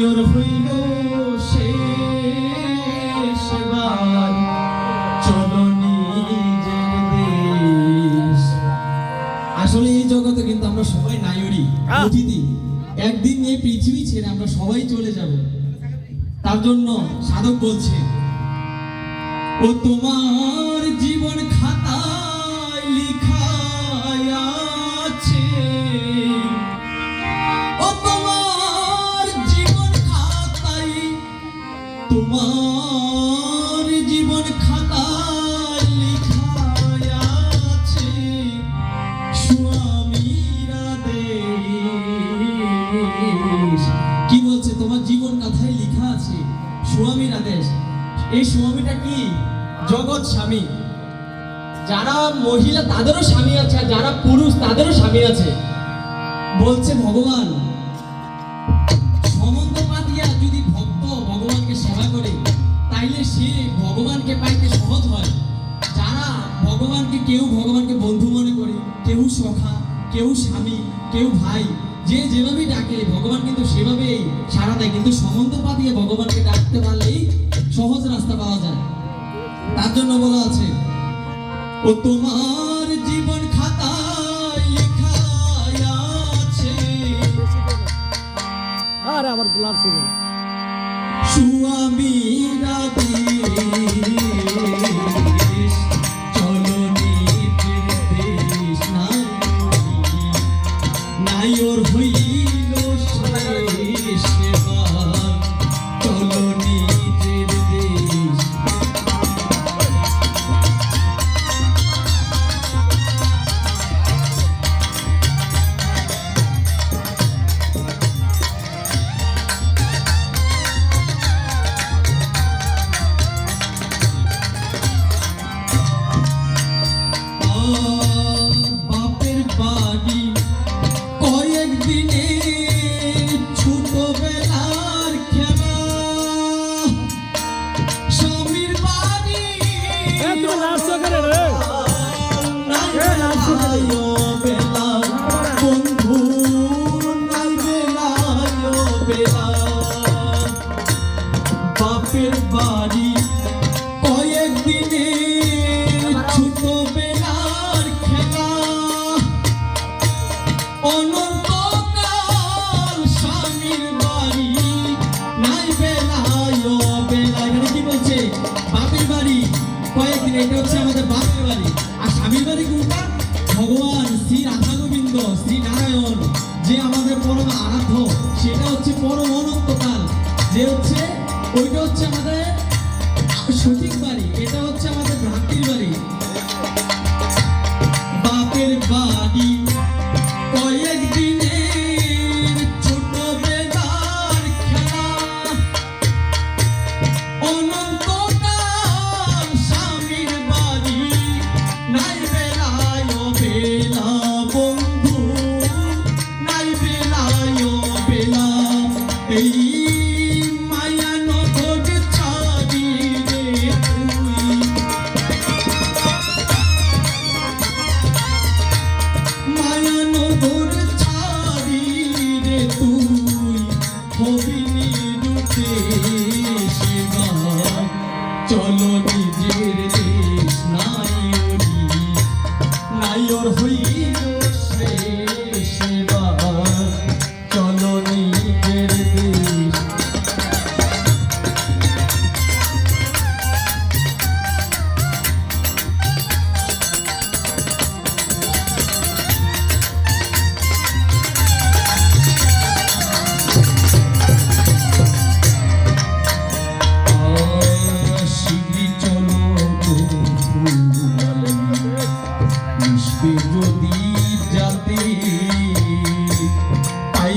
নায়র হইল শেষবার চলো নিজের দেশ। আসলে এই জগতে কিন্তু আমরা সবাই নায়রি অতিথি। একদিন এই পৃথিবী ছেড়ে আমরা সবাই চলে যাব। তার জন্য সাধক বলছে ও তোমার জীবন খাতায় জগৎ স্বামী। যারা মহিলা, তাদেরও স্বামী আছে, আর যারা পুরুষ, তাদেরও স্বামী আছে। বলছে ভগবান কেউ ভগবানকে বন্ধু মনে করে, কেউ সখা, কেউ স্বামী, কেউ ভাই, যে যেভাবেই ডাকে, ভগবান কিন্তু সেভাবেই সাড়া দেয়। কিন্তু সমন্ত পাতিয়ে ভগবানকে ডাকতে পারলেই সহজ রাস্তা পাওয়া যায়। তার জন্য বলা আছে ও তোমার জীবন খাতায় লেখা আছে। আরে আমার দুলার শুনে সুয়ামীরা দেশ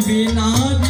আসবে না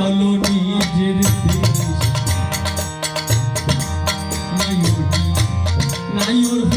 চলো নাইর